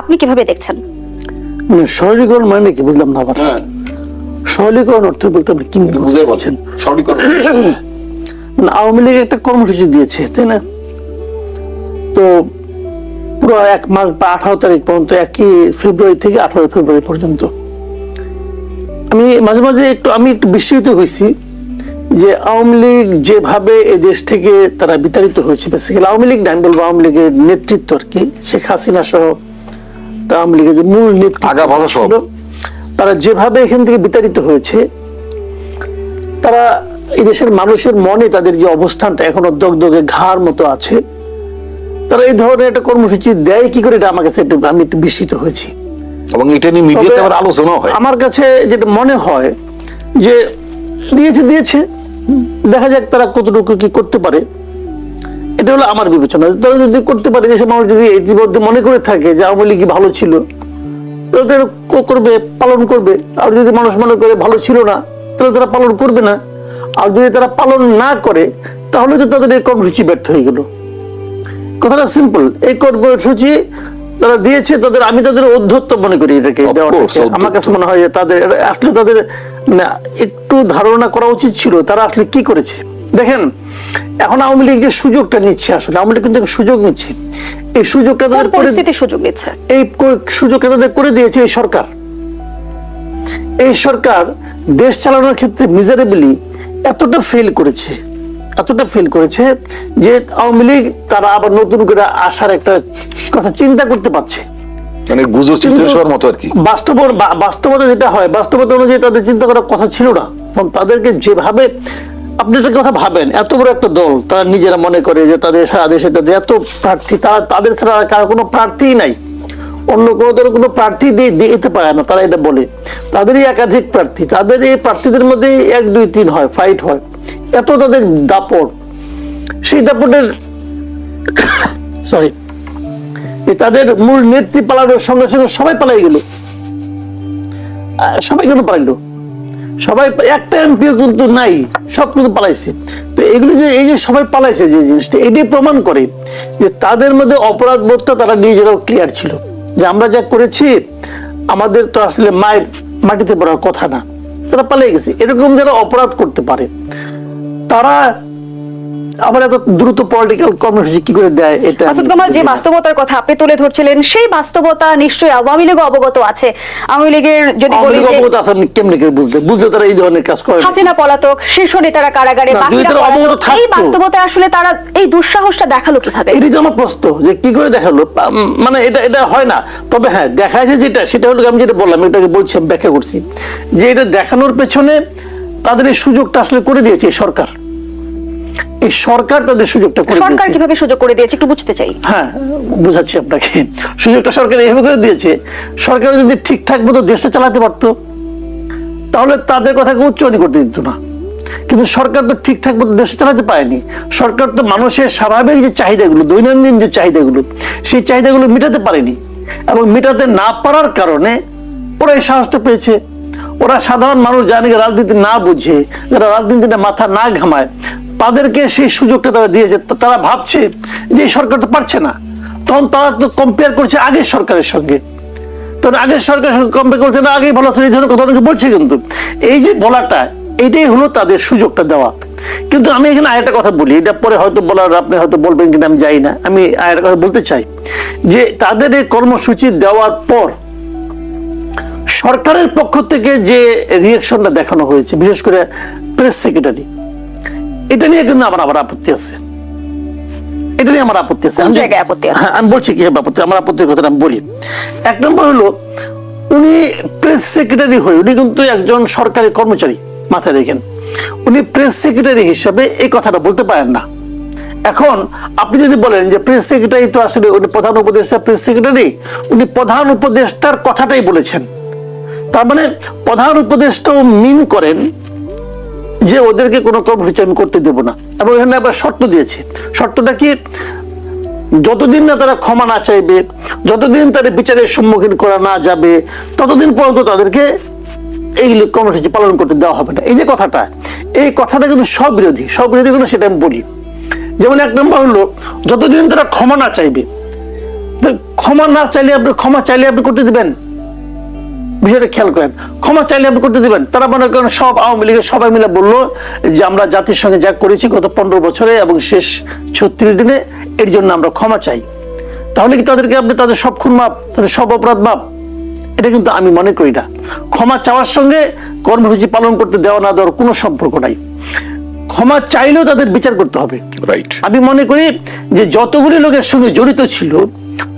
আপনি কীভাবে দেখছেন? মানে সরলীকরণ মানে কি বুঝলাম না আবার? হ্যাঁ। সরলীকরণ অর্থ বলতে আপনি কি বলছেন মানে আওয়ামী লীগ একটা কর্মসূচি দিয়েছে তাই না? তো পুরো এক মাস বা আঠারো তারিখ পর্যন্ত একই ফেব্রুয়ারি থেকে আঠারো ফেব্রুয়ারি পর্যন্ত। আমি মাঝে মাঝে একটু আমি একটু বিস্মিত হয়েছি যে আওয়ামী লীগ যেভাবে এই দেশ থেকে তারা বিতাড়িত হয়েছে। বেসিক্যালি আওয়ামী লীগ না আমি বলব আওয়ামী লীগের নেতৃত্ব আর কি শেখ হাসিনা সহ আওয়ামী লীগের যে মূল নেতৃত্ব ছিল, তারা যেভাবে এখান থেকে বিতাড়িত হয়েছে তারা এই দেশের মানুষের মনে তাদের যে অবস্থানটা এখনও দগদগে ঘাড় মতো আছে তারা এই ধরনের একটা কর্মসূচি দেয় কি করে এটা আমার কাছে একটু আমি একটু বিস্মিত হয়েছি। এবং এটা নিয়ে মিডিয়াতে আবার আলোচনা হয়। আমার কাছে যেটা মনে হয় যে দিয়েছে দিয়েছে দেখা যাক তারা কতটুকু কি করতে পারে। এটা হলো আমার বিবেচনা। তারা যদি করতে পারে দেশের মানুষ যদি ইতিমধ্যে মনে করে থাকে যে আওয়ামী লীগ ভালো ছিল তাহলে তারা করবে পালন করবে। আর যদি মানুষ মনে করে ভালো ছিল না তাহলে তারা পালন করবে না। আর যদি তারা পালন না করে তাহলে তো তাদের এই কর্মসূচি ব্যর্থ হয়ে গেল। কথাটা সিম্পল এই কর্মসূচি তারা দিয়েছে তাদের আমি তাদের অধ্যত্ব মনে করি এটাকে। আমার কাছে মনে হয় যে তাদের আসলে তাদের একটু ধারণা করা উচিত ছিল তারা আসলে কি করেছে। দেখেন এখন আওয়ামী লীগ যে সুযোগটা নিচ্ছে আসলে আওয়ামী লীগ কিন্তু সুযোগ নিচ্ছে। এই সুযোগটা তাদের করে পরিস্থিতির সুযোগ নিচ্ছে। এই সুযোগটা তাদের করে দিয়েছে এই সরকার। এই সরকার দেশ চালানোর ক্ষেত্রে মিজারেবলি এতটা ফেল করেছে এতটা ফেল করেছে যে আওয়ামী লীগ তারা আবার নতুন করে আসার একটা কথা চিন্তা করতে পারছে। মানে চিত্রেশ্বর মতো আর কি। বাস্তব বা- বাস্তবতা যেটা হয় বাস্তবতা অনুযায়ী তাদের চিন্তা করার কথা ছিল না। কারণ তাদেরকে যেভাবে আপনি একটা কথা ভাবেন, এত বড় একটা দল, তারা নিজেরা মনে করে যে তাদের সারা দেশে তাদের এত প্রার্থী, তারা তাদের ছাড়া কারও কোনো প্রার্থী নাই। অন্য কোনো দলের কোনো প্রার্থী দিয়ে দিতে পারে না, তারা এটা বলে। তাদেরই একাধিক প্রার্থী, তাদের এই প্রার্থীদের মধ্যে এক, দুই, তিন হয় ফাইট হয়। এত তাদের দাপট। সেই দাপটের সরি তাদের মূল নেত্রী পালানোর সঙ্গে সঙ্গে সবাই পালাই গেল। সবাই কেন পালাইলো সবাই একটা এমপিও কিন্তু নাই, সব কিন্তু পালাইছে। তো এগুলি যে, এই যে সবাই পালাইছে যে জিনিসটা, এটাই প্রমাণ করে যে তাদের মধ্যে অপরাধ বোধটা তারা নিজেরাও ক্লিয়ার ছিল। যে আমরা যা করেছি, আমাদের তো আসলে মায়ের মাটিতে পড়ার কথা না। তারা পালিয়ে গেছে। এরকম যারা অপরাধ করতে পারে, তারা আবার এত দ্রুত পলিটিক্যাল কর্মসূচি কি করে দেয় এটা মাসুদ কামাল যে বাস্তবতার কথা আপনি তুলে ধরছিলেন সেই বাস্তবতা নিশ্চয়ই আওয়ামী অবগত আছে। আওয়ামী লীগের যদি বলি যে অবগত আছে কেমনে করে বুঝতে বুঝলে তারা এই ধরনের কাজ করে হাসিনা পলাতক শীর্ষ নেতারা কারাগারে। এই থাকতো। বাস্তবতায় আসলে তারা এই দুঃসাহসটা দেখাল কীভাবে? এটাই তো আমার প্রশ্ন যে কি করে দেখাল? মানে এটা এটা হয় না। তবে হ্যাঁ দেখাইছে যেটা সেটা হলো আমি যেটা বললাম এটাকে বলছি ব্যাখ্যা করছি। যে এটা দেখানোর পেছনে তাদের এই সুযোগটা আসলে করে দিয়েছে সরকার। এই সরকার তাদের সুযোগটা করে সরকার কীভাবে সুযোগ করে দিয়েছে একটু বুঝতে চাই। হ্যাঁ বুঝাচ্ছি আপনাকে। সুযোগটা সরকার এইভাবে করে দিয়েছে সরকার যদি ঠিকঠাক মতো দেশটা চালাতে পারতো তাহলে তাদের কথাকে উচ্চারণ করতে দিত না। কিন্তু সরকার তো ঠিকঠাক মতো দেশ চালাতে পারেনি। সরকার তো মানুষের স্বাভাবিক যে চাহিদাগুলো দৈনন্দিন যে চাহিদাগুলো সেই চাহিদাগুলো মেটাতে পারেনি এবং মেটাতে না পারার কারণে ওরা এই সাহসটা পেয়েছে। ওরা সাধারণ মানুষ জানে রাজনীতি না বুঝে যারা রাজনীতিতে মাথা না ঘামায় তাদেরকে সেই সুযোগটা তারা দিয়েছে। তারা ভাবছে যে সরকার তো পারছে না। তখন তারা তো কম্পেয়ার করছে আগের সরকারের সঙ্গে। তখন আগের সরকার কম্পেয়ার করছে না, আগেই ভালো এই ধরনের কথা অনেকে বলছে কিন্তু। এই যে বলাটা, এটাই হলো তাদের সুযোগটা দেওয়া। কিন্তু আমি এখানে আরেকটা কথা বলি, এটা পরে হয়তো বলার আপনি হয়তো বলবেন কিনা, আমি যাই না। আমি আরেকটা কথা বলতে চাই, যে তাদের এই কর্মসূচি দেওয়ার পর সরকারের পক্ষ থেকে যে রিয়েকশনটা দেখানো হয়েছে, বিশেষ করে প্রেস সেক্রেটারি এটা নিয়ে কিন্তু আমার আবার আপত্তি আছে। এটা নিয়ে আমার আপত্তি আছে। আমি? হ্যাঁ আমি বলছি কি আপত্তি? আমার আপত্তির কথা আমি বলি। এক নম্বর হলো উনি প্রেস সেক্রেটারি হয়ে উনি কিন্তু একজন সরকারি কর্মচারী মাথায় রেখেন। উনি প্রেস সেক্রেটারি হিসাবে এই কথাটা বলতে পারেন না। এখন আপনি যদি বলেন যে প্রেস সেক্রেটারি তো আসলে উনি প্রধান উপদেষ্টা প্রেস সেক্রেটারি উনি প্রধান উপদেষ্টার কথাটাই বলেছেন। তার মানে প্রধান উপদেষ্টাও মিন করেন যে ওদেরকে কোনো কর্মসূচি আমি করতে দেবো না। এবং এখানে আবার শর্ত দিয়েছে। শর্তটা কি? যতদিন না তারা ক্ষমা না চাইবে, যতদিন তাদের বিচারের সম্মুখীন করা না যাবে, ততদিন পর্যন্ত তাদেরকে এই কর্মসূচি পালন করতে দেওয়া হবে না। এই যে কথাটা, এই কথাটা কিন্তু সবিরোধী সবিরোধী কোনো সেটা আমি বলি। যেমন এক নম্বর হলো, যতদিন তারা ক্ষমা না চাইবে ক্ষমা না চাইলে আপনি ক্ষমা চাইলে আপনি করতে দিবেন। বিষয়টা খেয়াল করেন। ক্ষমা চাইলে আপনি করতে দিবেন। তারা মনে করেন সব আওয়ামী লীগের সবাই মিলে বলল যে আমরা জাতির সঙ্গে যা করেছি গত পনেরো বছরে এবং শেষ ছত্রিশ দিনে এর জন্য আমরা ক্ষমা চাই। তাহলে কি তাদেরকে আপনি তাদের সব খুন মাপ তাদের সব অপরাধ মাপ? এটা কিন্তু আমি মনে করি না। ক্ষমা চাওয়ার সঙ্গে কর্মসূচি পালন করতে দেওয়া না দেওয়ার কোনো সম্পর্ক নাই। ক্ষমা চাইলেও তাদের বিচার করতে হবে। রাইট আমি মনে করি যে যতগুলি লোকের সঙ্গে জড়িত ছিল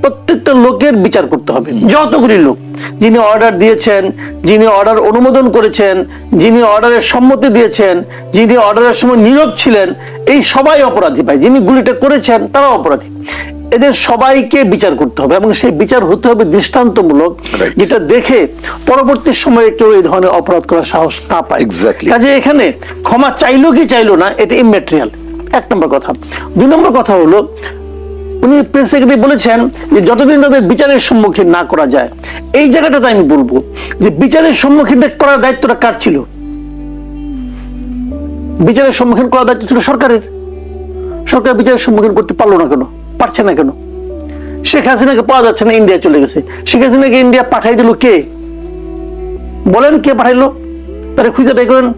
প্রত্যেকটা লোকের বিচার করতে হবে। যতগুলি লোক যিনি অর্ডার দিয়েছেন যিনি অর্ডার অনুমোদন করেছেন যিনি অর্ডারের সম্মতি দিয়েছেন যিনি অর্ডারের সময় নীরব ছিলেন এই সবাই অপরাধী ভাই। যিনি গুলিটা করেছেন তারাও অপরাধী। এদের সবাইকে বিচার করতে হবে এবং সেই বিচার হতে হবে দৃষ্টান্তমূলক. যেটা দেখে পরবর্তী সময়ে কেউ এই ধরনের অপরাধ করার সাহস না পায়. কাজে এখানে ক্ষমা চাইলো কি চাইলো না এটা ইমেটেরিয়াল এক নম্বর কথা। দুই নম্বর কথা হলো উনি প্রেস বলেছেন যে যতদিন তাদের বিচারের সম্মুখীন না করা যায়, এই জায়গাটাতে আমি বলব যে বিচারের সম্মুখীন করার দায়িত্বটা কার ছিল? বিচারের সম্মুখীন করার দায়িত্ব ছিল সরকারের। সরকার বিচারের সম্মুখীন করতে পারল না কেন? পারছে না কেন? শেখ হাসিনাকে পাওয়া যাচ্ছে না ইন্ডিয়া চলে গেছে। শেখ হাসিনাকে ইন্ডিয়া পাঠাই দিল কে? বলেন কে পাঠাইলো? তারা খুঁজে বের করেন।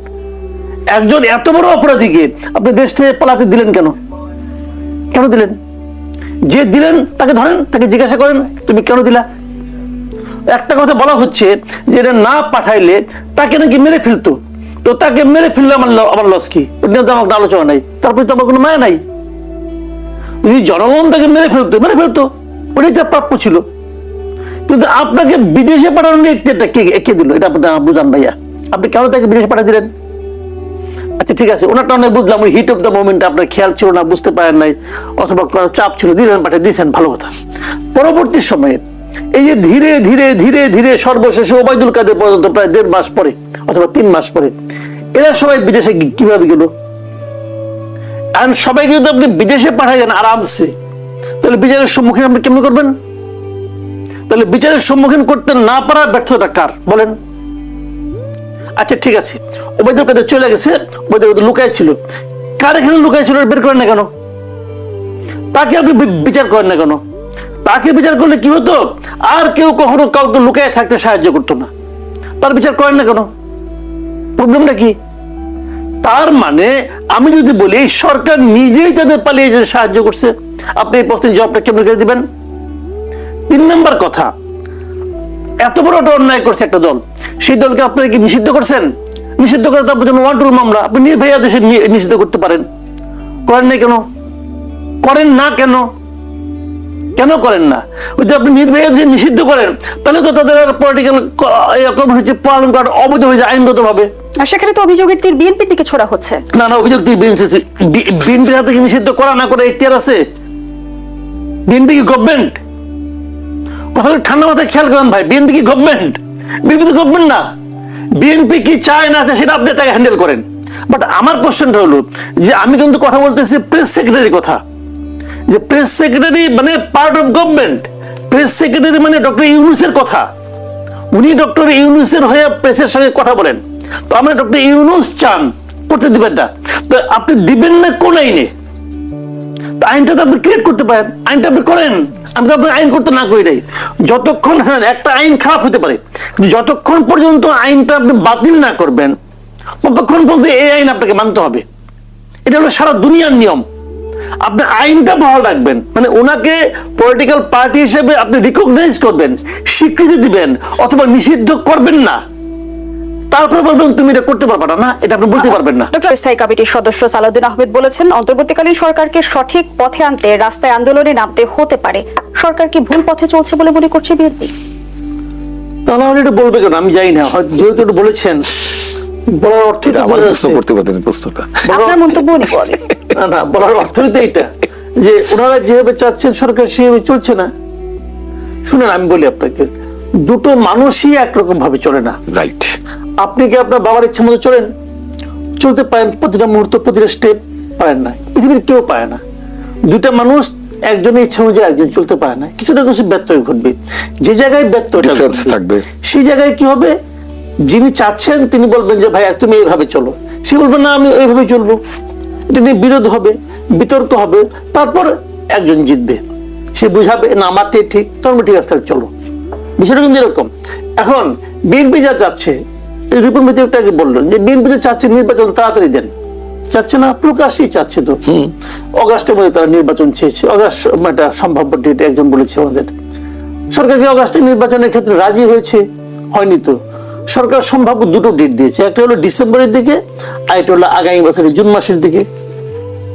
একজন এত বড় অপরাধীকে আপনি দেশ থেকে পালাতে দিলেন কেন? কেন দিলেন? যে দিলেন, তাকে ধরেন, তাকে জিজ্ঞাসা করেন, তুমি কেন দিলা? একটা কথা বলা হচ্ছে যে এটা না পাঠাইলে তাকে নাকি মেরে ফেলতো। তো তাকে মেরে ফেললে আমার আমার লস কি? নিয়ে তো আমার আলোচনা নাই। তারপরে তো আমার কোনো মায়া নাই। যদি জনগণ তাকে মেরে ফেলতো মেরে ফেলতো, ওটাই তার প্রাপ্য ছিল। কিন্তু আপনাকে বিদেশে পাঠানোর কে কে দিল? এটা আপনি বুঝান ভাইয়া আপনি কেন তাকে বিদেশে পাঠিয়ে দিলেন? আচ্ছা ঠিক আছে, ওনারটা অনেক বুঝলাম হিট অফ দ্য মোমেন্ট আপনার খেয়াল ছিল না, বুঝতে পারেন নাই, অথবা চাপ ছিল, দিলেন পাঠিয়ে দিয়েছেন ভালো কথা। পরবর্তী সময়ে, এই যে ধীরে ধীরে ধীরে ধীরে সর্বশেষে ওবায়দুল কাদের পর্যন্ত প্রায় দেড় মাস পরে, অথবা তিন মাস পরে, এরা সবাই বিদেশে কীভাবে গেল? আর সবাইকে যদি আপনি বিদেশে পাঠাই দেন আরামসে, তাহলে বিচারের সম্মুখীন আপনি কেমন করবেন? তাহলে বিচারের সম্মুখীন করতে না পারার ব্যর্থতা কার? বলেন। আচ্ছা ঠিক আছে। ওবায়দুল কাদের চলে গেছে, ওবায়দুল কাদের লুকায় ছিল। কার এখানে লুকায় ছিল বের করেন না কেন? তাকে আপনি বিচার করেন না কেন? তাকে বিচার করলে কি হতো? আর কেউ কখনো কাউকে লুকায় থাকতে সাহায্য করতো না। তার বিচার করেন না কেন? প্রবলেমটা কি? তার মানে আমি যদি বলি সরকার নিজেই তাদের পালিয়ে যেতে সাহায্য করছে। আপনি এই প্রশ্নের জবাবটা কেমন করে দিবেন? তিন নম্বর কথা এত বড় একটা অন্যায় করছে একটা দল। সেই দলকে আপনারা কি নিষিদ্ধ করছেন? নিষিদ্ধ করে তারপর জন্য ওয়ান টু মামলা আপনি নির্ভয়া দেশে নিষিদ্ধ করতে পারেন। করেন নাই কেন? করেন না কেন? কেন করেন না? ওই যে আপনি নির্ভয়া দেশে নিষিদ্ধ করেন তাহলে তো তাদের পলিটিক্যাল কর্মসূচি পালন করা অবৈধ হয়ে যায় আইনগত ভাবে আর সেখানে তো অভিযোগের তীর বিএনপির দিকে ছোড়া হচ্ছে। না না অভিযোগ বিএনপির হাতে নিষিদ্ধ করা না করে এখতিয়ার আছে? বিএনপি কি গভর্নমেন্ট কথাটা ঠান্ডা মাথায় খেয়াল করেন ভাই বিএনপি কি গভর্নমেন্ট বিএনপি তো গভর্নমেন্ট না। বিএনপি কি চায় না চায় সেটা আপনি তাকে হ্যান্ডেল করেন। বাট আমার কোশ্চেনটা হলো যে আমি কিন্তু কথা বলতেছি প্রেস সেক্রেটারি কথা। যে প্রেস সেক্রেটারি মানে part of government press secretary মানে ডক্টর ইউনুসের কথা। উনি ডক্টর ইউনুসের হয়ে প্রেসের সঙ্গে কথা বলেন। তো আমরা ডক্টর ইউনুস চান, করতে দিবেন না। তো আপনি দিবেন না কোন আইনে? আইনটা তো আপনি ক্রিয়েট করতে পারেন আইনটা আপনি করেন। আমি তো আপনার আইন করতে না করি নাই। যতক্ষণ হ্যাঁ, একটা আইন খারাপ হতে পারে যতক্ষণ পর্যন্ত আইনটা আপনি বাতিল না করবেন ততক্ষণ পর্যন্ত এই আইন আপনাকে মানতে হবে। এটা হলো সারা দুনিয়ার নিয়ম। আপনি আইনটা বহাল রাখবেন মানে ওনাকে পলিটিক্যাল পার্টি হিসেবে আপনি রিকগনাইজ করবেন স্বীকৃতি দিবেন অথবা নিষিদ্ধ করবেন না। তারপরে বলবেন তুমি এটা করতে পারবে না, এটা আপনি বলতে পারবেন না। ডক্টর স্থায়ী কমিটির সদস্য সালাউদ্দিন আহমেদ বলেছেন অন্তর্বর্তীকালীন সরকারকে সঠিক পথে আনতে রাস্তায় আন্দোলনে নামতে হতে পারে। সরকার কি ভুল পথে চলছে বলে মনে করছে বিএনপি? তাহলে এটা বলবে কেন? আমি জানি না। যেহেতু এটা বলেছেন বলার অর্থ এটা করতে পারতেন প্রশ্নটা। আপনার মন্তব্য উনি বলেন। না না বলার অর্থই তো এটা যে ওনারা যেভাবে চাচ্ছেন সরকার সেভাবে চলছে না। শুনেন আমি বলি আপনাকে দুটো মানুষই একরকম ভাবে চলে না। রাইট আপনি কি আপনার বাবার ইচ্ছা মতো চলেন? চলতে পারেন প্রতিটা মুহূর্ত প্রতিটা স্টেপ পারেন না। পৃথিবীর কেউ পায় না। দুটা মানুষ একজনের ইচ্ছা অনুযায়ী একজন চলতে পারে না। কিছু না কিছু ব্যত্যয় ঘটবে। যে জায়গায় ব্যত্যয়টা থাকবে। সেই জায়গায় কি হবে? যিনি চাচ্ছেন তিনি বলবেন যে ভাই তুমি এইভাবে চলো। সে বলবে না আমি এইভাবে চলবো। এটা নিয়ে বিরোধ হবে বিতর্ক হবে। তারপর একজন জিতবে। সে বুঝাবে না আমারটাই ঠিক তোমার ঠিক আছে চলো। বিষয়টা কিন্তু এরকম। এখন বিএনপি যা চাচ্ছে রিপন মিত্র একটু আগে বললেন যে বিএনপি যে চাচ্ছে নির্বাচন তাড়াতাড়ি দেন। চাচ্ছে না প্রকাশ্যই চাচ্ছে তো। অগাস্টের মধ্যে তারা নির্বাচন চেয়েছে। অগাস্ট একটা সম্ভাব্য ডেট একজন বলেছে আমাদের। সরকার কি নির্বাচনের ক্ষেত্রে রাজি হয়েছে? হয়নি তো। সরকার সম্ভাব্য দুটো ডেট দিয়েছে। একটা হলো ডিসেম্বরের দিকে আর একটা হলো আগামী বছরের জুন মাসের দিকে।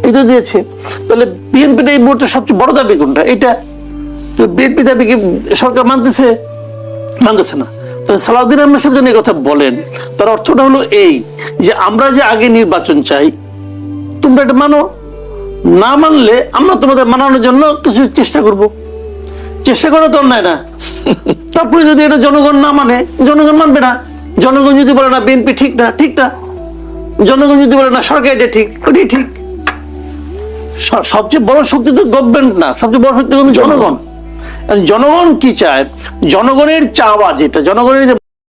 এই তো দিয়েছে। তাহলে বিএনপির এই মুহূর্তে সবচেয়ে বড় দাবি কোনটা? এটা তো বিএনপি দাবি কি সরকার মানতেছে? মানতেছে না। তো সালাউদ্দিন আহমেদ সাহেব এই কথা বলেন, তার অর্থটা হলো এই যে আমরা যে আগে নির্বাচন চাই, তোমরা এটা মানো? না মানলে আমরা তোমাদের মানানোর জন্য কিছু চেষ্টা করব। চেষ্টা করা তো অন্যায় না। তারপরে যদি এটা জনগণ না মানে জনগণ মানবে না। জনগণ যদি বলে না বিএনপি ঠিক না ঠিক না। জনগণ যদি বলে না সরকার এটা ঠিক, ওটাই ঠিক। সবচেয়ে বড় শক্তি তো গভর্নমেন্ট না, সবচেয়ে বড় শক্তি কিন্তু জনগণ। জনগণ কি চায়? জনগণের চাওয়া যেটা জনগণের যে